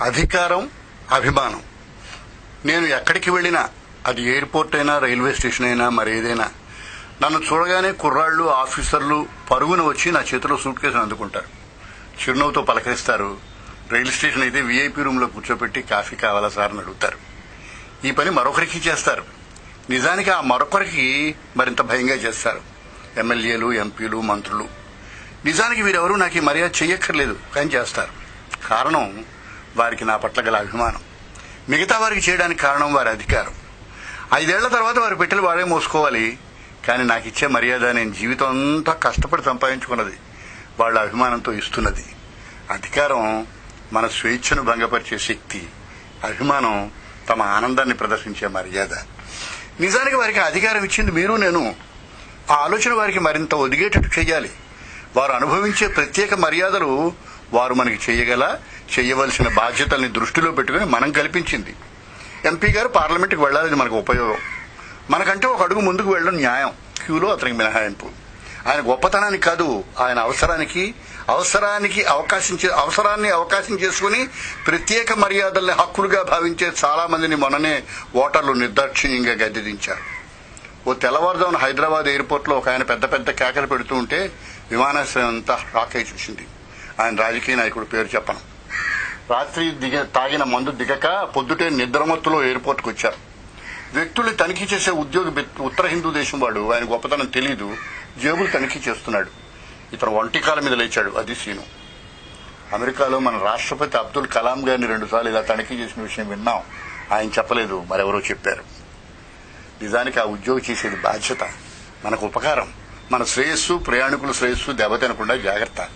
అధికారం అభిమానం. నేను ఎక్కడికి వెళ్ళినా అది ఎయిర్పోర్ట్ అయినా రైల్వే స్టేషన్ అయినా మరేదైనా నన్ను చూడగానే కుర్రాళ్ళు ఆఫీసర్లు పరుగున వచ్చి నా చేతిలో సూట్ కేసును అందుకుంటారు. చిరునవ్వుతో పలకరిస్తారు. రైలు స్టేషన్ అయితే వీఐపీ రూమ్లో కూర్చోబెట్టి కాఫీ కావాలా సార్ అని అడుగుతారు. ఈ పని మరొకరికి చేస్తారు. నిజానికి ఆ మరొకరికి మరింత భయంగా చేస్తారు. ఎమ్మెల్యేలు ఎంపీలు మంత్రులు. నిజానికి వీరెవరూ నాకు ఈ మర్యాద చెయ్యక్కర్లేదు కానీ చేస్తారు. కారణం వారికి నా పట్ల గల అభిమానం. మిగతా వారికి చేయడానికి కారణం వారి అధికారం. ఐదేళ్ళ తర్వాత వారి పెట్టెలు వారే మోసుకోవాలి. కానీ నాకు ఇచ్చే మర్యాద నేను జీవితం అంతా కష్టపడి సంపాదించుకున్నది వాళ్ళ అభిమానంతో ఇస్తున్నది. అధికారం మన స్వేచ్ఛను భంగపరిచే శక్తి. అభిమానం తమ ఆనందాన్ని ప్రదర్శించే మర్యాద. నిజానికి వారికి అధికారం ఇచ్చింది మీరు నేను. ఆ ఆలోచన వారికి మరింత ఒదిగేటట్టు చేయాలి వారు అనుభవించే ప్రత్యేక మర్యాదలు వారు మనకి చేయగల చేయవలసిన బాధ్యతల్ని దృష్టిలో పెట్టుకుని మనం కల్పించింది. ఎంపీ గారు పార్లమెంట్కి వెళ్ళాలని మనకు ఉపయోగం. మనకంటే ఒక అడుగు ముందుకు వెళ్ళడం న్యాయం. క్యూలో అతనికి మినహాయింపు. ఆయన గొప్పతనానికి కాదు ఆయన అవసరానికి అవసరానికి అవకాశం చే- అవసరాన్ని అవకాశం చేసుకుని ప్రత్యేక మర్యాదల్ని హక్కులుగా భావించే చాలా మందిని మొన్ననే ఓటర్లు నిర్దాక్షిణ్యంగా గద్దెదించారు. ఓ తెల్లవారుజామున హైదరాబాద్ ఎయిర్పోర్ట్లో ఒక ఆయన పెద్ద పెద్ద కేకలు పెడుతూ ఉంటే విమానాశ్రయం అంతా రాకే చూసింది. ఆయన రాజకీయ నాయకుడు పేరు చెప్పను. రాత్రి దిగ తాగిన మందు దిగక పొద్దుటే నిద్రమత్తులో ఎయిర్పోర్ట్కి వచ్చారు. వ్యక్తుల్ని తనిఖీ చేసే ఉద్యోగి ఉత్తర హిందూ దేశం వాడు ఆయన గొప్పతనం తెలీదు జేబులు తనిఖీ చేస్తున్నాడు. ఇతను ఒంటికాల మీద లేచాడు అది సీను. అమెరికాలో మన రాష్ట్రపతి అబ్దుల్ కలాం గారిని రెండుసార్లు ఇలా తనిఖీ చేసిన విషయం విన్నాం. ఆయన చెప్పలేదు మరెవరో చెప్పారు. నిజానికి ఆ ఉద్యోగి చేసేది బాధ్యత మనకు ఉపకారం. మన శ్రేయస్సు ప్రయాణికుల శ్రేయస్సు దెబ్బతినకుండా జాగ్రత్త.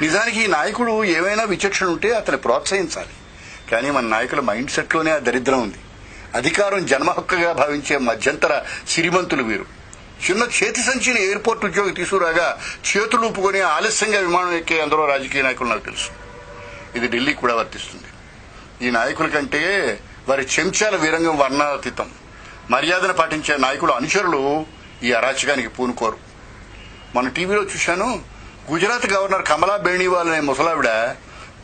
నిజానికి ఈ నాయకుడు ఏమైనా విచక్షణ ఉంటే అతన్ని ప్రోత్సహించాలి. కానీ మన నాయకుల మైండ్ సెట్లోనే ఆ దరిద్రం ఉంది. అధికారం జన్మ హక్కుగా భావించే మధ్యంతర సిరిమంతులు వీరు. చిన్న చేతి సంచిని ఎయిర్పోర్ట్ ఉద్యోగి తీసుకురాగా చేతులు ఊపుకొని ఆలస్యంగా విమానం ఎక్కే అందరో రాజకీయ నాయకులు నాకు తెలుసు. ఇది ఢిల్లీకి కూడా వర్తిస్తుంది. ఈ నాయకుల కంటే వారి చెంచాల వీరంగం వర్ణాతీతం. మర్యాదను పాటించే నాయకుల అనుచరులు ఈ అరాచకానికి పూనుకోరు. మన టీవీలో చూశాను గుజరాత్ గవర్నర్ కమలా బేణివాల్ అనే ముసలావిడ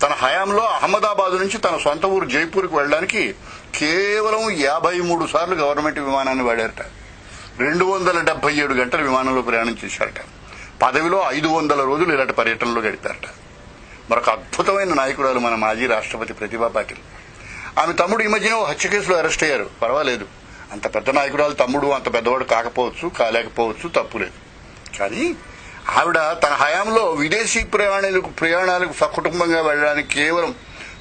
తన హయాంలో అహ్మదాబాద్ నుంచి తన సొంత ఊరు జైపూర్కి వెళ్ళడానికి కేవలం యాభై మూడు సార్లు గవర్నమెంట్ విమానాన్ని వాడారట. రెండు వందల డెబ్బై ఏడు గంటల విమానంలో ప్రయాణం చేశారట. పదవిలో ఐదు వందల రోజులు ఇలాంటి పర్యటనలో గడిపారట. మరొక అద్భుతమైన నాయకురాలు మన మాజీ రాష్ట్రపతి ప్రతిభా పాటిల్. ఆమె తమ్ముడు ఈ మధ్యన హత్య కేసులో అరెస్ట్ అయ్యారు. పర్వాలేదు. అంత పెద్ద నాయకురాలు తమ్ముడు అంత పెద్దవాడు కాకపోవచ్చు కాలేకపోవచ్చు తప్పులేదు కానీ ఆవిడ తన హయాంలో విదేశీ ప్రయాణాలకు ప్రయాణాలకు సకుటుంబంగా వెళ్ళడానికి కేవలం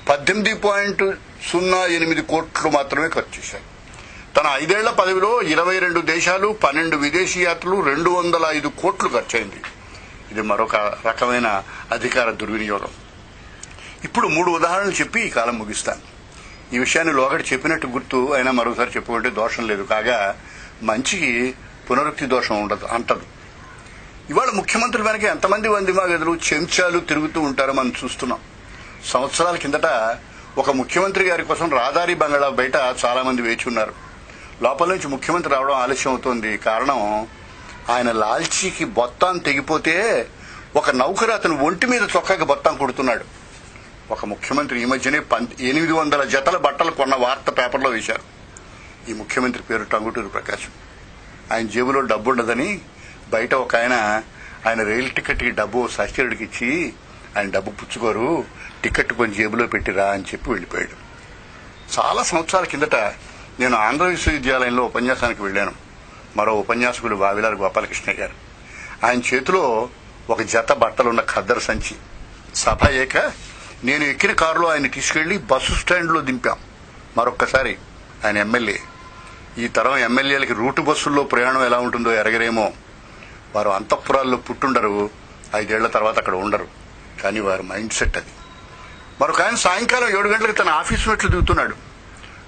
పద్దెనిమిది పాయింట్ సున్నా ఎనిమిది కోట్లు మాత్రమే ఖర్చు చేశారు. తన ఐదేళ్ళ పదవిలో ఇరవై రెండు దేశాలు పన్నెండు విదేశీ యాత్రలు రెండు వందల ఐదు కోట్లు ఖర్చయింది ఇది మరొక రకమైన అధికార దుర్వినియోగం. ఇప్పుడు మూడు ఉదాహరణలు చెప్పి ఈ కాలం ముగిస్తాను. ఈ విషయాన్ని లోగడి చెప్పినట్టు గుర్తు అయినా మరోసారి చెప్పుకుంటే దోషం లేదు. కాగా మంచికి పునరుక్తి దోషం ఉండదు అంటదు. ఇవాళ ముఖ్యమంత్రి వెనక ఎంతమంది వందిమా గదులు చెంచాలు తిరుగుతూ ఉంటారో మనం చూస్తున్నాం. సంవత్సరాల కిందట ఒక ముఖ్యమంత్రి గారి కోసం రాదారి బంగళా బయట చాలా మంది వేచి ఉన్నారు. లోపల నుంచి ముఖ్యమంత్రి రావడం ఆలస్యం అవుతోంది. కారణం ఆయన లాల్చీకి బొత్తాం తెగిపోతే ఒక నౌకరు అతను ఒంటి మీద చొక్కాకి బొత్తాం కొడుతున్నాడు. ఒక ముఖ్యమంత్రి ఈ మధ్యనే పంత ఎనిమిది వందల జతల బట్టలు కొన్న వార్త పేపర్లో వేశారు. ఈ ముఖ్యమంత్రి పేరు టంగుటూరు ప్రకాశం. ఆయన జేబులో డబ్బు ఉండదని బయట ఒక ఆయన ఆయన రైలు టికెట్కి డబ్బు సహచరుడికి ఇచ్చి ఆయన డబ్బు పుచ్చుకోరు టికెట్ కొని జేబులో పెట్టిరా అని చెప్పి వెళ్ళిపోయాడు. చాలా సంవత్సరాల కిందట నేను ఆంధ్ర విశ్వవిద్యాలయంలో ఉపన్యాసానికి వెళ్ళాను. మరో ఉపన్యాసకుడు వావిలారు గోపాలకృష్ణ గారు. ఆయన చేతిలో ఒక జత బట్టలున్న ఖద్దరు సంచి. సభ అయ్యాక నేను ఎక్కిన కారులో ఆయన తీసుకెళ్ళి బస్సు స్టాండ్లో దింపాం. మరొక్కసారి ఆయన ఎమ్మెల్యే. ఈ తరం ఎమ్మెల్యేలకి రూటు బస్సుల్లో ప్రయాణం ఎలా ఉంటుందో ఎరగరేమో వారు అంతఃపురాల్లో పుట్టుండరు. ఐదేళ్ళ తర్వాత అక్కడ ఉండరు. కానీ వారి మైండ్ సెట్ అది. మరొక ఆయన సాయంకాలం ఏడు గంటలకు తన ఆఫీస్ మెట్లు దిగుతున్నాడు.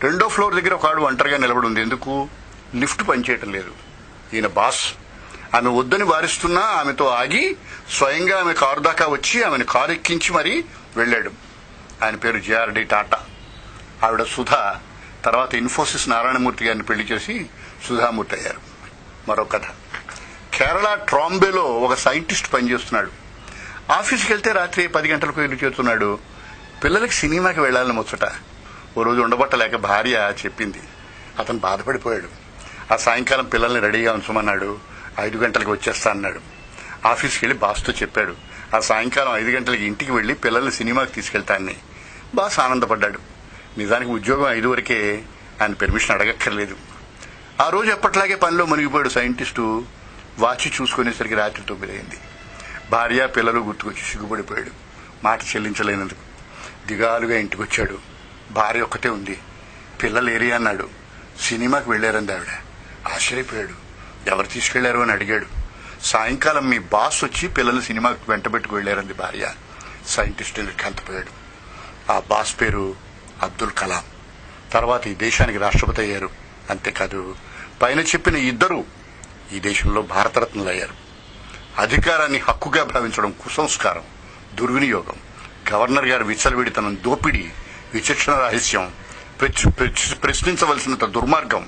రెండో ఫ్లోర్ దగ్గర ఒక ఆడు ఒంటరిగా నిలబడి ఉంది ఎందుకు? లిఫ్ట్ పనిచేయటం లేదు. ఈయన బాస్. ఆమె వద్దని వారిస్తున్నా ఆమెతో ఆగి స్వయంగా ఆమె కారు దాకా వచ్చి ఆమెను కారు ఎక్కించి మరీ వెళ్ళాడు. ఆయన పేరు జేఆర్డి టాటా. ఆవిడ సుధా. తర్వాత ఇన్ఫోసిస్ నారాయణమూర్తి గారిని పెళ్ళి చేసి సుధామూర్తి అయ్యారు. మరో కథ. కేరళ ట్రాంబేలో ఒక సైంటిస్ట్ పనిచేస్తున్నాడు. ఆఫీస్కి వెళ్తే రాత్రి పది గంటలకు ఇల్లు చేస్తున్నాడు. పిల్లలకి సినిమాకి వెళ్ళాలని ముచ్చట. ఓ రోజు ఉండబట్టలేక భార్య చెప్పింది. అతను బాధపడిపోయాడు. ఆ సాయంకాలం పిల్లల్ని రెడీగా ఉంచమన్నాడు. ఐదు గంటలకు వచ్చేస్తా అన్నాడు. ఆఫీస్కి వెళ్ళి బాస్తో చెప్పాడు. ఆ సాయంకాలం ఐదు గంటలకి ఇంటికి వెళ్ళి పిల్లల్ని సినిమాకి తీసుకెళ్తానని బాస్ ఆనందపడ్డాడు. నిజానికి ఉద్యోగం ఐదు వరకే. ఆయన పెర్మిషన్ అడగక్కర్లేదు. ఆ రోజు ఎప్పట్లాగే పనిలో మునిగిపోయాడు సైంటిస్టు. వాచి చూసుకునేసరికి రాత్రి తొమ్మిదైంది. భార్య పిల్లలు గుర్తుకొచ్చి సిగ్గుపడిపోయాడు. మాట చెల్లించలేనందుకు దిగాలుగా ఇంటికి వచ్చాడు భార్య ఒక్కటే ఉంది. పిల్లలు ఏరి అన్నాడు. సినిమాకి వెళ్ళారంది ఆవిడ. ఆశ్చర్యపోయాడు. ఎవరు తీసుకెళ్ళారు అని అడిగాడు. సాయంకాలం మీ బాస్ వచ్చి పిల్లలు సినిమాకి వెంటబెట్టుకు వెళ్ళారంది భార్య. సైంటిస్ట్ కంతపోయాడు. ఆ బాస్ పేరు అబ్దుల్ కలాం. తర్వాత ఈ దేశానికి రాష్ట్రపతి అయ్యారు. అంతేకాదు పైన చెప్పిన ఇద్దరు ఈ దేశంలో భారతరత్నలు అయ్యారు. అధికారాన్ని హక్కుగా భావించడం కుసంస్కారం దుర్వినియోగం. గవర్నర్ గారి విచ్చలవిడితనం దోపిడీ విచక్షణ రహస్యం ప్రచ్- ప్రశ్నించవలసినంత దుర్మార్గం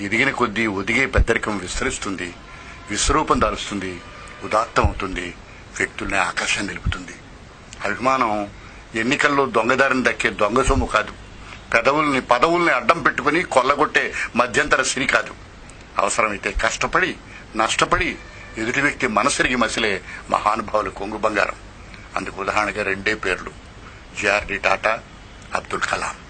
ఎదిగిన కొద్దీ ఒదిగే పెద్దరికం విస్తరిస్తుంది విశ్వరూపం దాలుస్తుంది ఉదాత్తం అవుతుంది వ్యక్తుల్ని ఆకర్షణ నిలుపుతుంది. అభిమానం ఎన్నికల్లో దొంగదారిని దక్కే దొంగ సొమ్ము కాదు. పెదవుల్ని పదవుల్ని అడ్డం పెట్టుకుని కొల్లగొట్టే మధ్యంతర సిరి కాదు. అవసరమైతే కష్టపడి నష్టపడి ఎదుటి వ్యక్తి మనసరిగి మసిలే మహానుభావుల కొంగు బంగారం. అందుకు ఉదాహరణగా రెండే పేర్లు. జేఆర్డి టాటా అబ్దుల్ కలాం.